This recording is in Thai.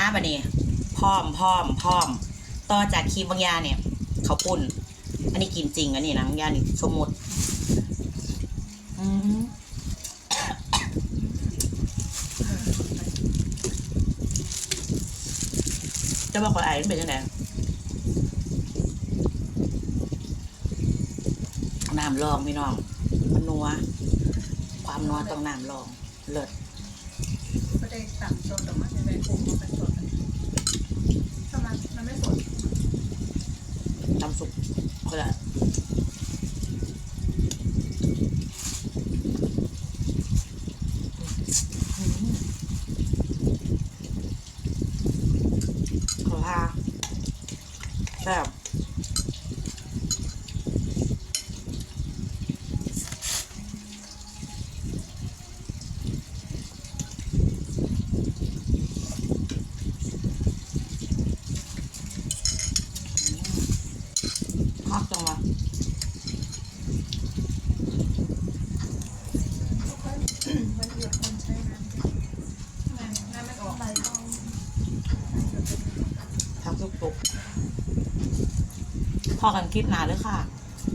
มาบะเนี่ยพร้อมพร้อมพร้อมต่อจากครีมบางยาเนี่ย เขาปุ่น อันนี้กินจริงอันนี้นะบางยานี่สมมติอืมจะบอกว่าไอ้มันเป็นยังไงน้ำรองพี่น้องมันนัว ความนัวต้องน้ำรอง เลิศไม่ได้ต่างสดแต่มันในกลุ่มมันเป็นสดทำไมมันไม่สด คน้ำซุปก็ได้ขอทาแซ่บมากจังวะ มันเดือดคนใช้น้ำน้ำน้ำไม่ออกไหลเข้า ทักทุก ตกพอกันคลิปหนาเลยค่ะ